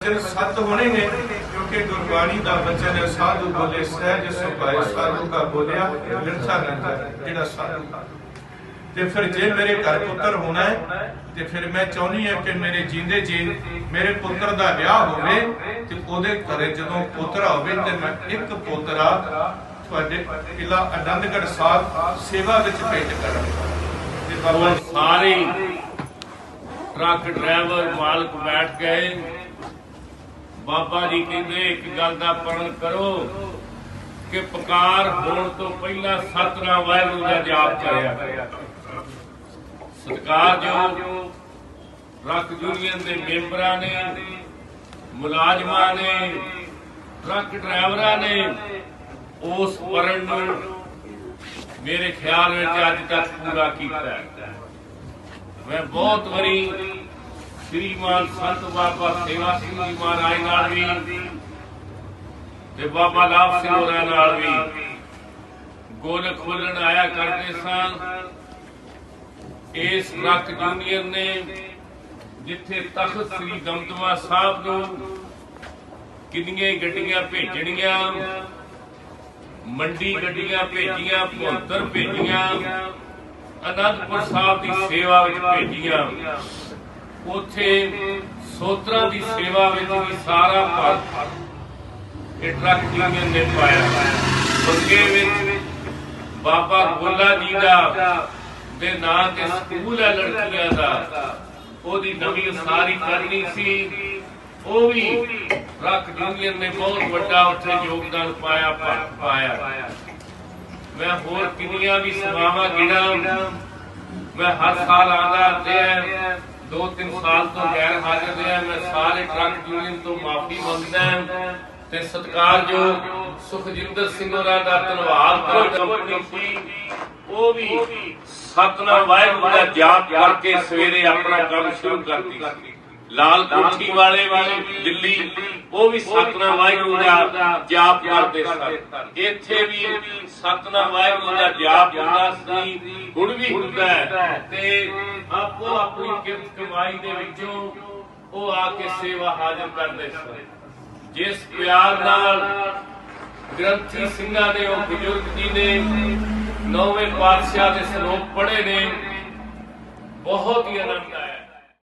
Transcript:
ਜਿਹੜੇ ਸੱਤ ਹੋਣੇ ਨੇ, ਕਿਉਂਕਿ ਗੁਰਬਾਣੀ ਦਾ ਬਚਨ ਹੈ, ਸਾਧੂ ਬੋਲੇ, ਸਹਿਜ ਸੁਭਾਏ, ਸਾਧੂ ਕਾ ਬੋਲਿਆ ਵਿਰਥਾ ਨਾ ਜਿਹੜਾ ਸਾਧੂ ਤੇ ਫਿਰ ਜੇ ਮੇਰੇ ਘਰ ਪੁੱਤਰ ਹੋਣਾ ਹੈ, ਤੇ ਫਿਰ ਮੈਂ ਚਾਹੁੰਦੀ ਹਾਂ ਕਿ ਮੇਰੇ ਜੀਂਦੇ ਜੀ ਮੇਰੇ ਪੁੱਤਰ ਦਾ ਵਿਆਹ ਹੋਵੇ, ਤੇ ਉਹਦੇ ਘਰੇ ਜਦੋਂ ਪੁੱਤਰ ਹੋਵੇ, ਤੇ ਮੈਂ ਇੱਕ ਪੋਤਰਾ ਤੁਹਾਡੇ ਕਿਲਾ ਆਨੰਦਗੜ੍ਹ ਸਾਹਿਬ ਸੇਵਾ ਵਿੱਚ ਭੇਟ ਕਰਾਂ। ਤੇ ਬਾਬਾ ਸਾਰੇ ਟਰੱਕ ਡਰਾਈਵਰ ਮਾਲਕ ਬੈਠ ਗਏ। ਬਾਬਾ ਜੀ ਕਹਿੰਦੇ, ਇੱਕ ਗੱਲ ਦਾ ਪਰਨ ਕਰੋ ਕਿ ਪੁਕਾਰ ਹੋਣ ਤੋਂ ਪਹਿਲਾਂ ਸਤਨਾਮ ਵਾਹਿਗੁਰੂ ਦਾ ਜਾਪ ਕਰਿਆ ਸਤਿਕਾਰਯੋਗ ਟਰੱਕ ਯੂਨੀਅਨ ਦੇ ਮੈਂਬਰਾਂ ਨੇ, ਮੁਲਾਜ਼ਮਾਂ ਨੇ, ਟਰੱਕ ਡਰਾਈਵਰਾਂ ਨੇ, ਉਸ ਪਰਨ ਨੂੰ ਮੇਰੇ ਖਿਆਲ ਵਿੱਚ ਅੱਜ ਤੱਕ ਪੂਰਾ ਕੀਤਾ ਮੈਂ ਬਹੁਤ ਵਾਰੀ ਸ੍ਰੀਮਾਨ ਸੰਤ ਬਾਬਾ ਸੇਵਾ ਸਿੰਘ ਜੀ ਮਹਾਰਾਜ ਨਾਲ ਵੀ ਤੇ ਬਾਬਾ ਲਾਭ ਸਿੰਘ ਹੋਰਾਂ ਨਾਲ ਵੀ ਗੋਲ ਖੋਲਣ ਆਇਆ ਕਰਦੇ ਸਾਂ। ਇਸ ਰੱਖ ਯੂਨੀਅਨ ਨੇ ਜਿੱਥੇ ਤਖਤ ਸ੍ਰੀ ਦਮਦਮਾ ਸਾਹਿਬ ਨੂੰ ਕਿੰਨੀਆਂ ਗੱਡੀਆਂ ਭੇਜਣੀਆਂ, ਮੰਡੀ ਗੱਡੀਆਂ ਭੇਜੀਆਂ ਭੁੰਤਰ ਭੇਜੀਆਂ, ਅਨੰਦਪੁਰ ਸਾਹਿਬ ਦੀ ਸੇਵਾ ਵਿੱਚ ਭੇਜੀਆਂ। ਉੱਥੇ ਸੋਤਰਾਂ ਦੀ ਸੇਵਾ ਵਿੱਚ ਵੀ ਸਾਰਾ ਭਾਰ ਇਹ ਟਰੱਕ ਯੂਨੀਅਨ ਨੇ ਪਾਇਆ। ਬੰਗੇ ਵਿੱਚ ਬਾਬਾ ਗੋਲਾ ਜੀ ਦਾ ਦੇ ਨਾਂ ਤੇ ਸਕੂਲ ਹੈ ਲੜਕੀਆਂ ਦਾ। ਉਹਦੀ ਨਵੀਂ ਸਾਰੀ ਕਰਨੀ ਸੀ। ਉਹ ਵੀ ਟਰੱਕ ਯੂਨੀਅਨ ਨੇ ਬਹੁਤ ਵੱਡਾ ਉੱਥੇ ਯੋਗਦਾਨ ਪਾਇਆ ਪਾਇਆ। ਮੈਂ ਹੋਰ ਕਿੰਨੀਆਂ ਵੀ ਸੇਵਾਵਾਂ ਗਿਣਾ, ਮੈਂ ਹਰ ਸਾਲ ਆਉਂਦਾ ਤੇ ਦੋ ਤਿੰਨ ਸਾਲ ਤੋਂ ਗੈਰ ਹਾਜ਼ਰ ਰਿਹਾ ਮੈਂ ਸਾਰੇ ਟਰੱਕ ਯੂਨੀਅਨ ਤੋਂ ਮਾਫੀ ਮੰਗਦਾ ਹਾਂ ਤੇ ਸਤਿਕਾਰਯੋਗ ਸੁਖਜਿੰਦਰ ਸਿੰਘ ਹੋਰਾਂ ਦਾ ਧੰਨਵਾਦ ਕਰਦਾ ਕੰਪਨੀ ਸੀ, ਉਹ ਵੀ ਸਤਨਾਮ ਵਾਹਿਗੁਰੂ ਦਾ ਜਾਪ ਕਰਕੇ ਸਵੇਰੇ ਆਪਣਾ ਕੰਮ ਸ਼ੁਰੂ ਕਰਦੀ ਸੀ। ਲਾਲ ਕੋਠੀ ਵਾਲੇ ਵੀ ਦਿੱਲੀ, ਉਹ ਵੀ ਸਤਨਾਮ ਵਾਹਿਗੁਰੂ ਦਾ ਜਾਪ ਕਰਦੇ ਸਨ। ਇੱਥੇ ਵੀ ਸਤਨਾਮ ਵਾਹਿਗੁਰੂ ਦਾ ਜਾਪ ਹੁੰਦਾ ਸੀ ਹੁਣ ਵੀ ਹੁੰਦਾ ਤੇ ਆਪੋ ਆਪਣੀ ਕਿਰਤ ਕਮਾਈ ਦੇ ਵਿੱਚੋਂ ਉਹ ਆ ਕੇ ਸੇਵਾ ਹਾਜ਼ਰ ਕਰਦੇ ਸਨ। ਜਿਸ ਪਿਆਰ ਨਾਲ ਗ੍ਰੰਥੀ ਸਿੰਘਾਂ ਨੇ ਉਹ ਬਜ਼ੁਰਗ ਜੀ ਨੇ, ਨੌਵੇਂ ਪਾਤਸ਼ਾਹ ਦੇ ਸ਼ਲੋਕ ਪੜ੍ਹੇ ਨੇ, ਬਹੁਤ ਹੀ ਆਨੰਦ ਆਇਆ।